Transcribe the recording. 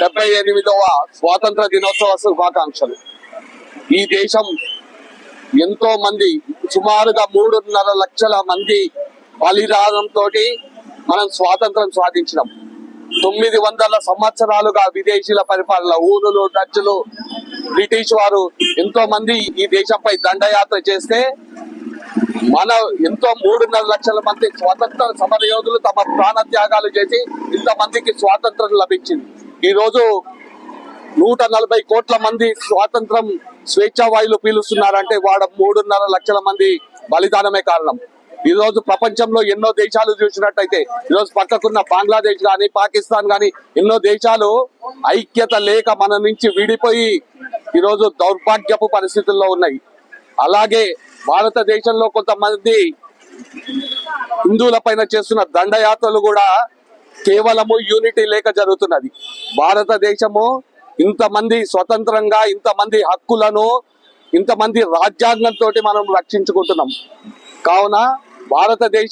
డెబ్బై ఎనిమిదవ స్వాతంత్ర దినోత్సవ శుభాకాంక్షలు. ఈ దేశం ఎంతో మంది సుమారుగా మూడున్నర లక్షల మంది బలిదానంతో మనం స్వాతంత్రం సాధించినాం. తొమ్మిది వందల సంవత్సరాలుగా విదేశీల పరిపాలన ఊరులు డచ్చులు బ్రిటిష్ వారు ఎంతో మంది ఈ దేశంపై దండయాత్ర చేస్తే మన ఎంతో మూడున్నర లక్షల మంది స్వాతంత్ర సమరయోధులు తమ ప్రాణ త్యాగాలు చేసి ఇంతమందికి స్వాతంత్రం లభించింది. ఈరోజు నూట నలభై కోట్ల మంది స్వాతంత్రం స్వేచ్ఛావాయులు పీలుస్తున్నారంటే వాడ మూడున్నర లక్షల మంది బలిదానమే కారణం. ఈ రోజు ప్రపంచంలో ఎన్నో దేశాలు చూసినట్టయితే ఈరోజు పక్కకున్న బంగ్లాదేశ్ కానీ పాకిస్తాన్ కానీ ఎన్నో దేశాలు ఐక్యత లేక మన నుంచి విడిపోయి ఈరోజు దౌర్భాగ్యపు పరిస్థితుల్లో ఉన్నాయి. అలాగే భారతదేశంలో కొంతమంది హిందువుల పైన చేస్తున్న దండయాత్రలు కూడా కేవలము యూనిటీ లేక జరుగుతున్నది. భారతదేశము ఇంతమంది స్వతంత్రంగా ఇంతమంది హక్కులను ఇంతమంది రాజ్యాంగంతో మనం రక్షించుకుంటున్నాం. కావున భారతదేశ